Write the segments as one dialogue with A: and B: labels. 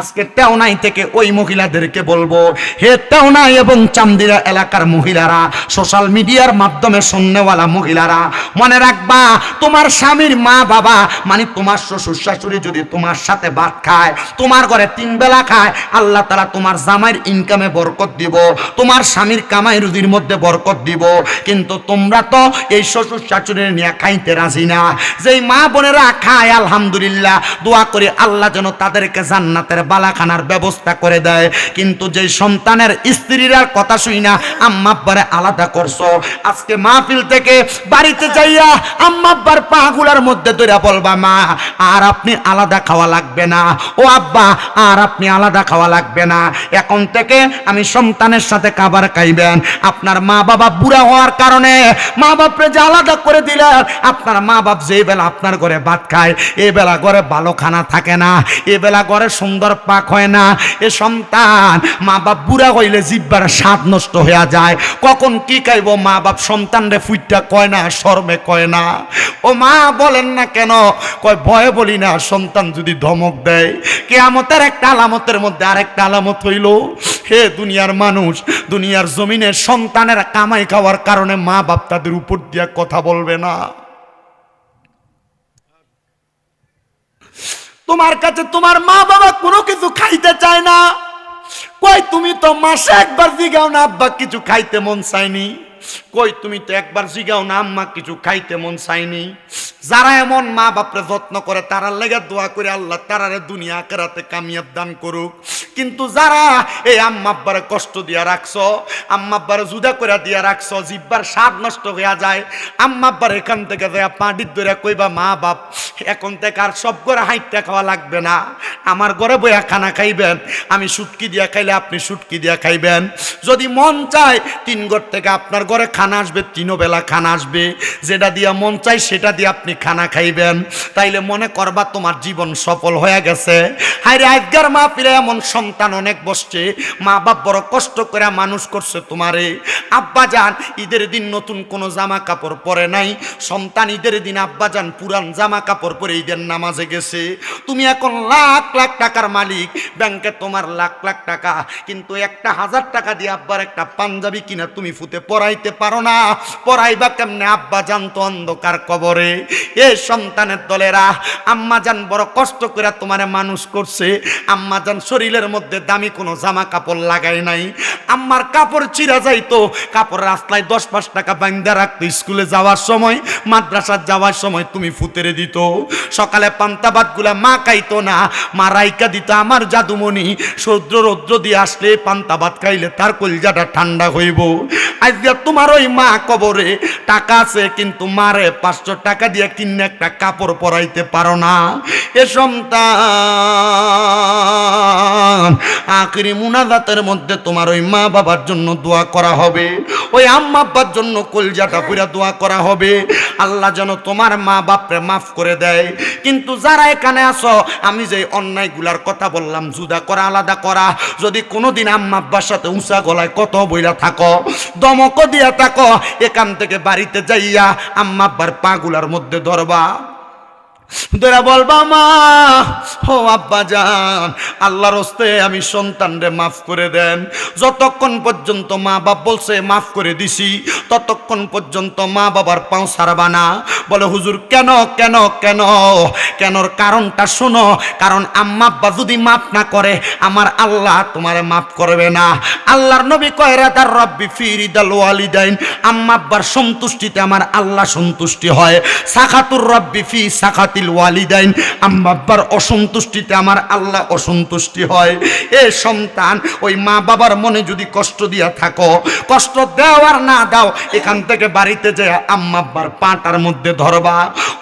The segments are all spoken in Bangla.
A: আজকে টেওনাই থেকে ওই মহিলাদেরকে বলব, হে টেওনাই এবং চান্দিরা এলাকার মহিলারা সোশ্যাল মিডিয়ার মাধ্যমে শুননেওয়ালা মহিলারা, মনে রাখবা, তোমার স্বামীর মা বাবা মানে তোমার শ্বশুর শাশুড়ি যদি তোমার সাথে ভাত খায়, তোমার ঘরে তিন বেলা খায়, আল্লাহ তালা তোমার জামাইয়ের ইনকামে বরকত দিব, তোমার স্বামীর কামাই রুদির মধ্যে বরকত দিব। কিন্তু তোমরা তো এই শ্বশুর শাশুড়ির নিয়ে খাইতে রাজি না। যেই মা বোনেরা খায়, আলহামদুলিল্লাহ, দোয়া করে আল্লাহ যেন তাদেরকে জান্নাতের বালাখানার ব্যবস্থা করে দেয়। কিন্তু যেই সন্তানের স্ত্রীরা কথা শুই না, আম্মা আব্বারে আলাদা করছ। আজকে মাহফিল থেকে বাড়িতে যাইয়া আম্মা আব্বার পাগুলার মধ্যে ধরে বলবা, মা, আর আপনি আলাদা খাওয়া লাগবে না। ও আব্বা, আর আপনি আলাদা খাওয়া লাগবে না। এখন থেকে আমি সন্তানের সাথে খাবার খাইবেন। আপনার মা বাবা বুড়া হওয়ার কারণে মা বাপরে যে আলাদা করে দিলেন, আপনার মা বাপ যে বেলা আপনার ঘরে ভাত খায়, এ বেলা ঘরে ভালো খানা থাকে না। এ বেলা ঘরে সুন্দর পাক হয় না। এ সন্তান, মা বাপ বুড়া হইলে জিব্বার স্বাদ নষ্ট হয়ে যায়। কখন কি খাইব মা বাপ সন্তানরে ফুইটা কয় না, শর্মে কয় না। ও মা বলেন না কেন? কয়, ভয়ে বলি না, সন্তান যদি ধমক দেয়। কেয়ামতের একটা আলামতের মধ্যে আরেকটা আলামত হইল। হে দুনিয়ার মানুষ, দুনিয়ার জমিনে সন্তানের কামাই খাওয়ার কারণে মা বাপ তাদের উপর দিয়া কথা বলবে না। তোমার কাছে তোমার মা বাবা কোনো কিছু খাইতে চায় না। কই তুমি তো মাসে একবার জিগাও না, আব্বা, কিছু খাইতে মন চায়নি। কই তুমি তো একবার জিগাও না, আম্মা, কিছু খাইতে মন চাইনি যারা এমন মা বাপরে যত্ন করে, তারার লেগে দোয়া করে আল্লাহ তারারে দুনিয়া কেরাতে কামিয়াব দান করুক। কিন্তু যারা এই আম্মা আব্বারে কষ্ট দিয়া রাখছো, আম্মা আব্বারে জুদা করে দিয়া রাখছো, জিব্বার স্বাদ নষ্ট হইয়া যায়, আম্মা আব্বার এখান থেকে যায় পাঁডির ধরে কইবা, মা বাপ, এখন থেকে আর সব করে হাইটটা খাওয়া লাগবে না। আমার ঘরে বইয়া খানা খাইবেন, আমি সুটকি দিয়া খাইলে আপনি সুটকি দিয়া খাইবেন। যদি মন চায়, তিন ঘর থেকে আপনার ঘরে খানা আসবে, তিনও বেলা খানা আসবে। যেটা দিয়া মন চায়, সেটা দিয়ে আপনি খানা খাইবেন। তাইলে মনে করবা তোমার জীবন সফল হয়ে গেছে। হাই রে আজগার মা ফিরে এমন সন্তান অনেক বসছে, মা বাপ বড় কষ্ট করে মানুষ করছে তোমারে। আব্বা যান, ঈদের দিন নতুন কোনো জামা কাপড় পরে নাই। সন্তান ঈদের দিন, আব্বা যান, পুরান জামা কাপড় পরে ঈদের নামাজে গেছে। তুমি এখন লাখ লাখ টাকার মালিক, ব্যাংকে তোমার লাখ লাখ টাকা, কিন্তু একটা হাজার টাকা দিয়ে আব্বার একটা পাঞ্জাবি কিনা তুমি ফুতে পরাইতে পারো না। পরাইবা কেমনে? আব্বা যান তো অন্ধকার কবরে। এ সন্তানের দলেরা, আম্মা যান বড় কষ্ট করে তোমারে মানুষ করছে। আম্মা যান শরীরের মধ্যে দামি কোনো জামা কাপড় লাগায় নাই। আম্মার কাপড় চিরা যাইতো, কাপড় রাস্তায় দশ পাঁচ টাকা বান্ধা রাখতো, স্কুলে যাওয়ার সময় মাদ্রাসার যাওয়ার সময় তুমি ফুতেরে দিত। সকালে পান্তাবাদগুলা মা খাইতো না, মা রাইকা দিত আমার জাদুমণি। সৌদ্র রৌদ্র দিয়ে আসলে পান্তাবাদ খাইলে তার কলজাটা ঠান্ডা হইব। আজকে তোমার ওই মা কবরে টাকা আছে, কিন্তু মারে পাঁচশো টাকা দিয়ে কিনে একটা কাপড় পরাইতে পারো না। এ সন্তান আখরি মুনাজাতের মধ্যে তোমার ওই মা বাবার জন্য দোয়া করা হবে। ওই আম্মা আব্বার জন্য কলজাটা পুরা দোয়া করা হবে। আল্লাহ যেন তোমার মা বাপরে মাফ করে দেয়। কিন্তু যারা এখানে আসো আমি যে অন্যায়গুলার কথা বললাম জুদা করা, আলাদা করা, যদি কোনোদিন আম্মা আব্বার সাথে উঁচা গলায় কত বইলা থাকো, দমক দিয়া থাকো, এখান থেকে বাড়িতে যাইয়া আম্মা আব্বার পাগুলার মধ্যে ধরবা। ধরে বলবা মা ও আব্বা যান আল্লাহর হস্তে আমি সন্তানরে মাফ করে দেন। যতক্ষণ পর্যন্ত মা বাপ বলছে, মাফ করে দিছি ততক্ষণ পর্যন্ত মা বাবার পাও সারবা না। বলে, হুজুর, কেন কেন কেন? কেনর কারণটা শোনো। কারণ আম্মা আব্বা যদি মাফ না করে, আমার আল্লাহ তোমারে মাফ করবে না। আল্লাহর নবী কয়, রাদার রব্বি ফিরিদাল ওয়ালিদাইন। আম্মা আব্বার সন্তুষ্টিতে আমার আল্লাহ সন্তুষ্টি হয়। সাখাতুর রব্বি ফি সাখাতিল ওয়ালিদাইন। আম্মা আব্বার অসন্তুষ্টিতে আমার আল্লাহ অসন্তুষ্টি হয়। এ সন্তান, ওই মা বাবার মনে যদি কষ্ট দিয়া থাকো, কষ্ট দাও আর না দাও এখান থেকে বাড়িতে যে আম্মাব্বার পাটার মধ্যে ধরবা।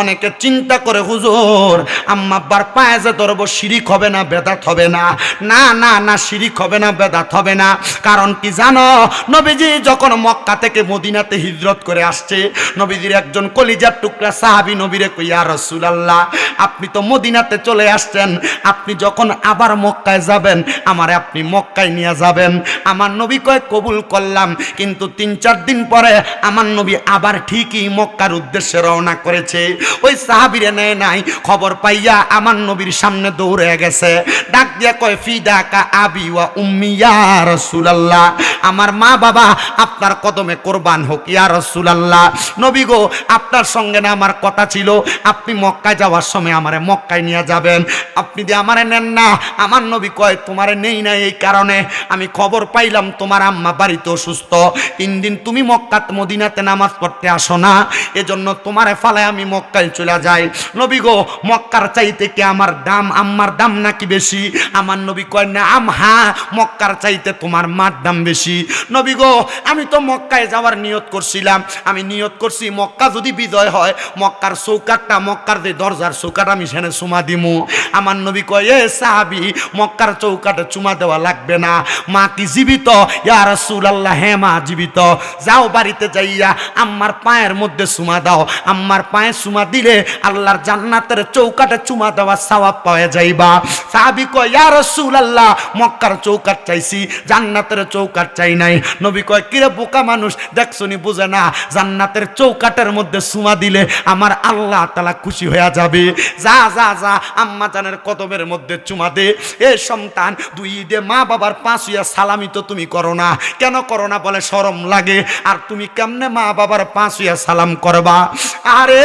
A: অনেকে চিন্তা করে, হুজুর, আম্মা আব্বার পায়ে যে ধরবো, শিরিক হবে না, বেদাত হবে না? না না না, শিরিক হবে না, বেদাত হবে না। কারণ কি জানো, নবীজি যখন মক্কা থেকে মদিনাতে হিজরত করে আসছে, নবীজির একজন কলিজার টুকরা সাহাবি নবীরে কইয়া রসুল আল্লাহ আপনি তো মদিনাতে চলে আসছেন। আপনি যখন আবার মক্কায় যাবেন, আমারে আপনি মক্কায় নিয়ে যাবেন। আমার নবী কয়, কবুল করলাম, কিন্তু তিন, চার দিন পরে আমার নবী আবার ঠিকই মক্কার উদ্দেশ্যে রওনা করেছে। ওই সাহাবিরে নেয় নাই। খবর পাইয়া আমার নবীর সামনে দৌড়ে গেছে। ডাক দিয়া কয়, ফিদা কা আবি ওয়া উম্মি ইয়া রাসূলুল্লাহ। আমার মা বাবা, আপনার কদমে কোরবান হোক ইয়া রাসূলুল্লাহ। নবী গো, আপনার সঙ্গে না আমার কথা ছিল। আপনি মক্কায় যাওয়ার সময় আমারে মক্কায় নিয়ে যাবেন। আপনি যে আমারে নেন না, আমার নবী কয়, তোমারে নেই না এই কারণে। আমি খবর পাইলাম, তোমার আম্মা বাড়িতে অসুস্থ। তিন দিন তুমি মক্কাত মদিনাতে নামাজ পড়তে আসো না। এজন্য তোমারে ফালায় আমি মক্কায় চলে যাই নবী গো, মক্কার চাইতে কি আমার দাম? আম্মার দাম নাকি বেশি? আমার নবী কয় না আম হ্যাঁ মক্কার চাইতে তোমার মার দাম বেশি। নবী গো, আমি তো মক্কায় যাওয়ার নিয়ত করছিলাম। আমি নিয়ত করছি, মক্কা যদি বিজয় হয়, মক্কার চৌকাটটা মক্কার যে দরজার চৌকাট আমি সেখানে চুমা দিমু। আমার নবী কয়, এ সাহাবি, মক্কার চৌকাটে চুমা দেওয়া লাগবে না। মা কি জীবিত? ইয়া রাসূলুল্লাহ হ্যাঁ মা জীবিত। যাও বাড়িতে যাইয়া আম্মার পায়ের মধ্যে চুমা দাও। আম্মার পায়ে চুমা দিলে আল্লাহর জান্নাতের চৌকাটে চুমা দেওয়া সওয়াব পাওয়া যাইবা। সাহাবি কয়, ইয়া রাসূলুল্লাহ, মক্কার চৌকাট চাইছি, জান্নাতের চৌকাট চাই নাই। নবী কয় কিরে বোকা মানুষ দেখছনি বুঝে না, জান্নাতের চৌকাটের মধ্যে চুমা দিলে আমার আল্লাহ তালা খুশি হয়ে যাবে। যা যা যা, আম্মা জানের কদমের মধ্যে চুমা দে। এ সন্তান, দুই ঈদে মা বাবার পাঁচ হইয়া সালামি তো তুমি করো না। কেন করো না বলে শরম লাগে? আর তুমি কেমনে মা বাবার পাঁচ হইয়া সালাম করবা? আরে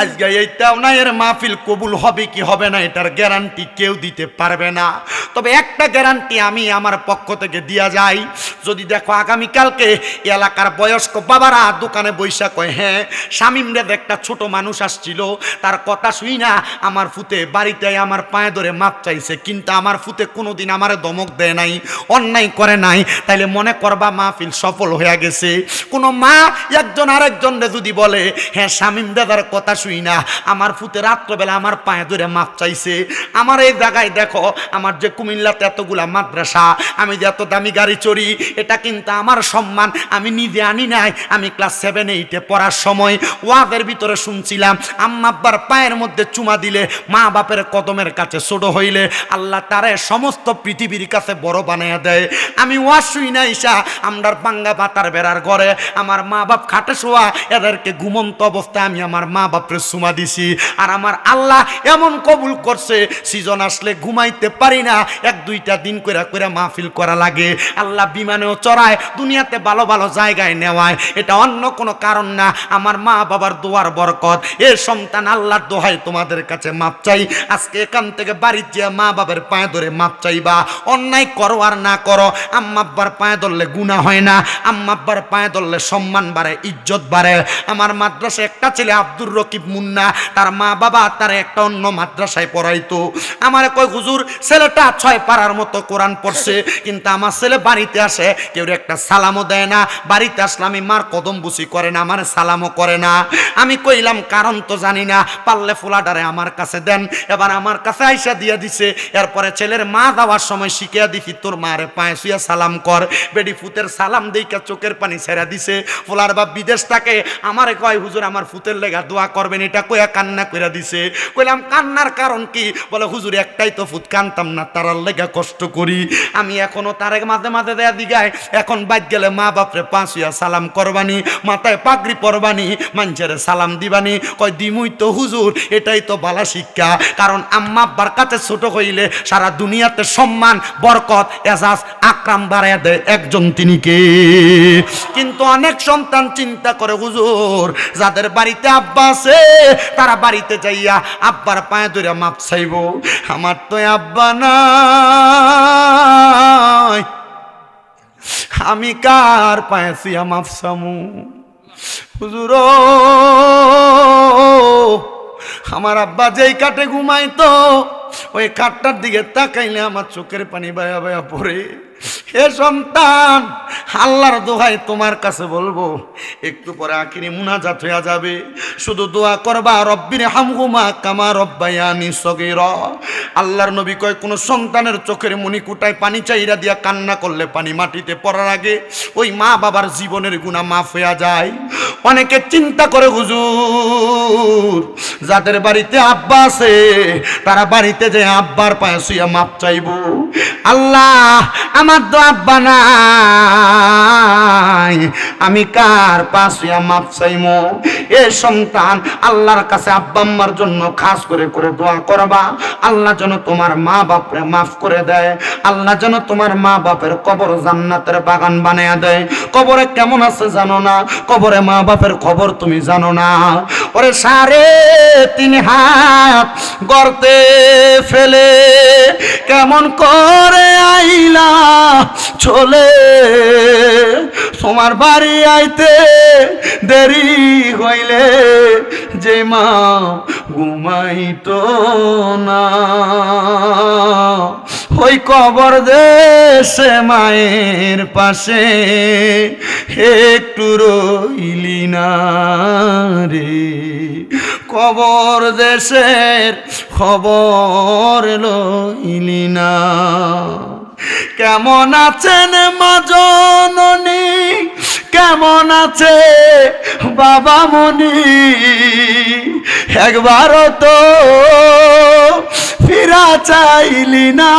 A: আজকে এই তেওনাইয়ের মাহফিল কবুল হবে কি হবে না, এটার গ্যারান্টি কেউ দিতে পারবে না। তবে একটা গ্যারান্টি আমি আমার পক্ষ থেকে দিয়া যাই। যদি দেখো আগামীকালকে এলাকার বয়স্ক বাবারা দোকানে বৈশা কয় হ্যাঁ শামিমরেদ একটা ছোট মানুষ আসছিল, তার কথা শুই না, আমার ফুতে বাড়িতে আমার পায়ে ধরে মাপ চাইছে, কিন্তু আমার ফুতে কোনোদিন আমারে দমক দেয় নাই, অন্যায় করে নাই। তাইলে মনে করবা মাহফিল সফল হয়ে গেছে। কোনো মা একজন আরেকজনরে যদি বলে হ্যাঁ শামিম দাদার কথা শুই না। আমার ফুতে রাত্রবেলা আমার পায়ে ধরে মাপ চাইছে। আমার এই জায়গায় দেখো, আমার যে কুমিল্লাতে এতগুলা মাদ্রাসা, আমি যে এত দামি গাড়ি চড়ি, এটা কিন্তু আমার সম্মান। আমি নিজে আনি নাই, আমি ক্লাস সেভেন এইটে পড়ার সময় ওয়াদের ভিতরে শুনছিলাম, আম্মা আব্বার পায়ের মধ্যে চুমা দিলে মা বাপের কদমের কাছে ছোট হইলে আল্লাহ তারে সমস্ত পৃথিবীর কাছে বড় বানাইয়া দেয়। আমি ওয়াজ শুই না ইসা আমরার পাঙ্গা বাতার বেড়ার ঘরে, আমার মা বাপ খাটে শোয়া, এদেরকে ঘুমন্ত অবস্থায় আমি আমার মা বাপরে সুমা দিছি। আর আমার আল্লাহ এমন কবুল করছে, সিজন আসলে ঘুমাইতে পারি না, এক দুইটা দিন করে করে মাহফিল করা লাগে। আল্লাহ বিমানেও চড়ায়, দুনিয়াতে ভালো ভালো জায়গায় নেওয়ায়। এটা অন্য কোনো কারণ না, আমার মা বাবার দোয়ার বরকত। এ সন্তান আল্লাহর দোহাই তোমাদের কাছে মাপ চাই। আজকে এখান থেকে বাড়ির যে মা বাবার পায়ে ধরে মাপ চাইবা। অন্যায় করো আর না করো আম্মাব্বার পায়ে ধরলে গুণা হয় না আম্মাব্বার পায়ে ধরলে সম্মান বাড়ে, ইজ্জত বাড়ে। আমার মাদ্রাসায় একটা ছেলে আব্দুর রকিব মুন্না, তার মা বাবা তার একটা অন্য মাদ্রাসায় পড়াইতো। আমার কয়, হুজুর, ছেলেটা ছয় পাড়ার মতো কোরআন পড়ছে, কিন্তু আমার ছেলে বাড়িতে আসে, কেউ একটা সালামও দেয় না। বাড়িতে আসলে আমি মার কদম বুসি করে না, আমার সালামও করে না। আমি কইলাম, কারণ তো জানি না, পারলে ফুলাডারে আমার কাছে দেন। এবার আমার কাছে আইসা দিয়ে দিছে, এরপরে ছেলের মা দেওয়ার সময় শিখিয়া দিছি তোর মারে পায়ে শুয়ে সালাম কর। বেডি ফুতের সালাম দেইকা চোখের পানি ছেড়া দিছে। ফুলার বাপ বিদেশ থাকে, আমারে কয়, হুজুর, আমার ফুতের লেগা দোয়া করবেন, এটা কইয়া কান্না কইরা দিছে। কইলাম, কান্নার কারণ কি? বলে, হুজুর, একটাই তো ফুত কানতাম না, তারার লেগা কষ্ট করি। আমি এখনও তারে মাঝে মাঝে দেয়া দিগায়, এখন বাদ গেলে মা বাপরে পাঁচুয়া সালাম করবানি, মাথায় পাগড়ি পরবানি, মানুষের সালাম দিবানি। কয়, দিমুই তো হুজুর, এটাই তো বালা শিক্ষা। কারণ আম্মা আব্বার কাছে ছোট হইলে সারা দুনিয়াতে সম্মান, বরকত, এজাজ, আকরাম বাড়ায় দেয় একজন তিনি কে? কিন্তু অনেক সন্তান চিন্তা করে, হুজুর, যাদের বাড়িতে আব্বা আছে। তারা বাড়িতে যাইয়া আব্বার পায়ে ধরে মাপ চাইব। আমার তো আব্বা নাই। আমি কার পায়ে শুয়া মাপ চামু? হুজুর, আমার আব্বা যেই কাটে ঘুমাইতো, ওই কাঠটার দিকে তাকাইলে আমার চোখের পানি বায়া বায়া পড়ে। হে সন্তান, আল্লাহর দোহাই তোমার কাছে বলব। একটু পরে আখিরি মুনাজাত হইয়া যাবে। শুধু দোয়া করবা রব্বির হামহুমা কামা রব্বায়ানি সগীর। আল্লাহর নবী কয়, কোনো সন্তানের চোখের মণিকুটায় পানি চাইরা দিয়া কান্না করলে পানি মাটিতে পড়ার আগে ওই মা বাবার জীবনের গুণা মাফ হইয়া যায়। অনেকে চিন্তা করে, হুজুর, যাদের বাড়িতে আব্বা আছে, তারা বাড়িতে যে আব্বার পায়ে শুয়ে মাপ চাইব। আল্লাহ, আমার তো আব্বা নাই। আমি কার পাশে মাপ চাইমো? এ সন্তান, আল্লাহর কাছে আব্বা আম্মার জন্য খাস করে করে দোয়া করবা। আল্লাহ যেন তোমার মা বাপরে মাফ করে দেয়। আল্লাহ যেন তোমার মা বাপের কবর জান্নাতের বাগান বানিয়ে দেয়। কবরে কেমন আছে জানো না? কবরে মা বাপের খবর তুমি জানো না। ওরে সারে তিন হাত গর্তে ফেলে কেমন করে আইলা চলে? তোমার বাড়ি আইতে দেরি হইলে যে মা ঘুমাইতো না। ওই কবর দেশে মায়ের পাশে, একটু রইলি না রে। কবর দেশের খবর লইলি না। কেমন আছেন মা জননী? কেমন আছে বাবা মনি একবারও তো ফিরা চাইলি না।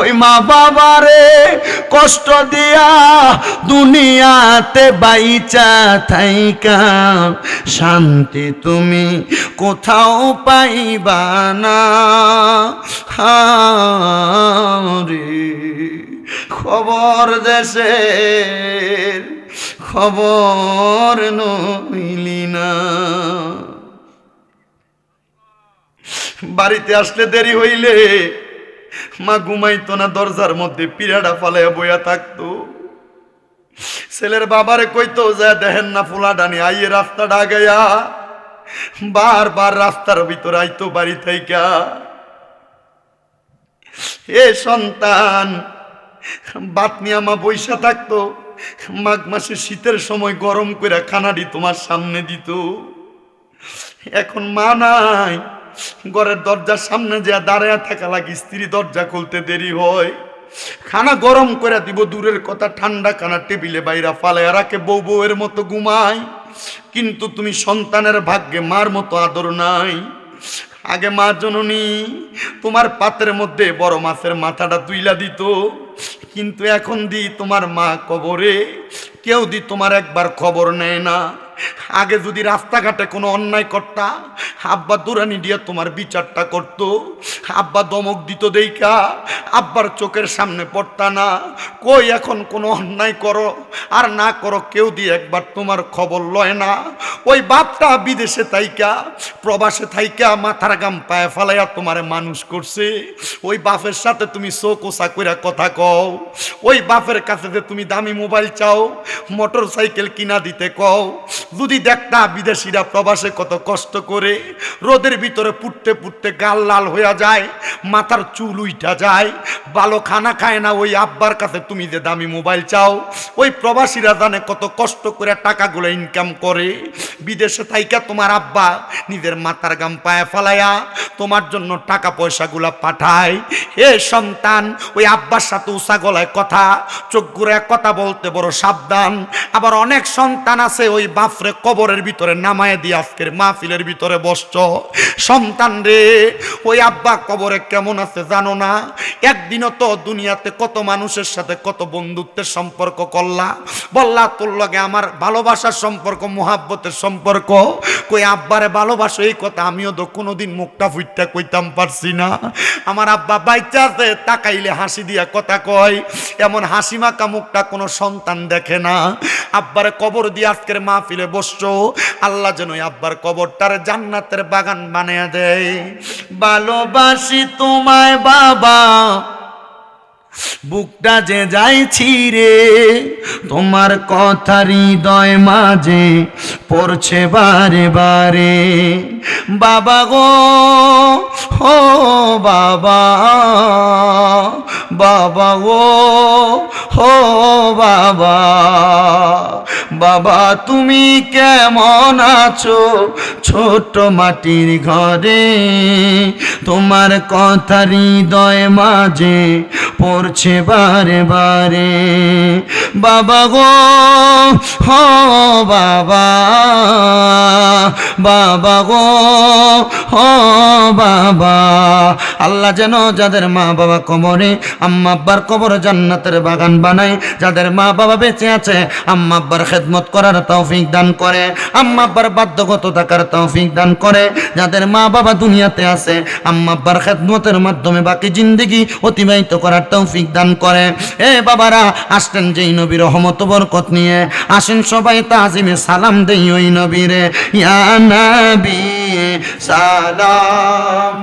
A: ওই মা বাবারে কষ্ট দিয়া দুনিয়াতে বাইচা থাইকা। শান্তি তুমি কোথাও পাইবা না। রে খবর দেশের খবর নইলি না। বাড়িতে আসলে দেরি হইলে মা ঘুমাইতো না, দরজার মধ্যে পিড়াটা ফালাইয়া বইয়া থাকতো। ছেলের বাবারে কইতো, যা দেখেন না ফুলা ডানি আইয়ে রাস্তাটা আগাইয়া, বারবার রাস্তার ভিতর আইতো বাড়ি থাইকা। এ সন্তান বাতনি আমা বৈশা থাকতো। মাঘ মাসে শীতের সময় গরম করে খানাডি তোমার সামনে দিত। এখন মা নাই। ঘরের দরজার সামনে যে দাঁড়ায় থাকা লাগে, স্ত্রী দরজা খুলতে দেরি হয়। খানা গরম করে দিব, দূরের কথা ঠান্ডা খানা টেবিলে বাইরা ফালায় রাখে, বউ বউয়ের মতো ঘুমায়। কিন্তু তুমি সন্তানের ভাগ্যে মার মতো আদর নাই। আগে মা জননী, তোমার পাতের মধ্যে বড় মাছের মাথাটা তুইলা দিত। কিন্তু এখন দি তোমার মা কবরে, কেউ দি তোমার একবার খবর নেয় না। আগে যদি রাস্তাঘাটে কোনো অন্যায় করতা আব্বা দুরানি দিয়ে তোমার বিচারটা করতো। আব্বা দমক দিত দেইকা আব্বার চোখের সামনে পড়তা না। কই এখন কোনো অন্যায় করো? আর না করো, কেউ দিয়ে একবার তোমার খবর লয় না। ওই বাপটা বিদেশে থাইকা, প্রবাসে থাইকা, মাথার গাম পায়ে ফালাইয়া তোমারে মানুষ করছে। ওই বাপের সাথে তুমি চোখোসা কইরা কথা কও। ওই বাপের কাছে যে তুমি দামি মোবাইল চাও মোটর সাইকেল কিনা দিতে কও। যদি দেখতা বিদেশিরা প্রবাসে কত কষ্ট করে, রোদের ভিতরে পুটতে পুটতে গাল লাল হইয়া যায়, মাথার চুল উইঠা যায় ভালো খানা খায় না ওই আব্বার কাছে তুমি যে দামি মোবাইল চাও, ওই প্রবাসীরা জানে কত কষ্ট করে টাকাগুলো ইনকাম করে, বিদেশে থাইকা তোমার আব্বা নিজের মাথার গাম পায়ে ফালাইয়া তোমার জন্য টাকা পয়সাগুলা পাঠায়। হে সন্তান, ওই আব্বার সাথে উষা গলায় কথা, চোখ ঘুরে কথা বলতে বড় সাবধান। আবার অনেক সন্তান আছে ওই বাফরে কবরের ভিতরে নামায় দিয়ে আজকের মাহফিলের ভিতরে বসছ। সন্তান রে, ওই আব্বা কবরে কেমন আছে জানো না? একদিনও তো দুনিয়াতে কত মানুষের সাথে কত বন্ধুত্বের সম্পর্ক করলা। বললা, তোর লগে আমার ভালোবাসার সম্পর্ক, মোহাব্বতের সম্পর্ক? কই, আব্বারে ভালোবাসো, এই কথা আমিও তো কোনোদিন মুখটা ফুটটা কইতাম পারছি না। আমার আব্বা বাইচা আছে, তাকাইলে হাসি দিয়া কথা কয়। এমন হাসি মাখা মুখটা কোনো সন্তান দেখে না। আব্বারে কবর দিয়ে আজকের মাহফিলে বসছো? আল্লাহ যেন আব্বার কবরটারে জান্নাতের বাগান বানিয়ে দেয়। ভালোবাসি তোমায় বাবা, বুকটা যে যাইছি রে তোমার কথা হৃদয় মাঝে পড়ছে বারে বারে। বাবা গো, ও বাবা বাবা ও হো বাবা। বাবা, তুমি কেমন আছো? ছোট মাটির ঘরে তোমার কথা হৃদয় মাঝে পড়ছে বারে বারে। বাবা গো, হো বাবা বাবা গো ও বাবা। আল্লাহ যেন যাদের মা বাবা কবরে আম্মা আব্বার কবর জান্নাতের বাগান বানায়, যাদের মা বাবা বেঁচে আছে আম্মা আব্বার খেদমত করার তৌফিক দান করে। আম্মা আব্বার বাধ্যগত থাকার তৌফিক দান করে। যাদের মা বাবা দুনিয়াতে আছে, আম্মা আব্বার খেদমতের মাধ্যমে বাকি জিন্দগি অতিবাহিত করার তৌফিক দান করে। এ বাবারা আসতেন যেই নবীর রহমত বরকত নিয়ে। আসেন সবাই তাজিমে সালাম দেই ওই নবীরে। ইয়া নবী, সালাম।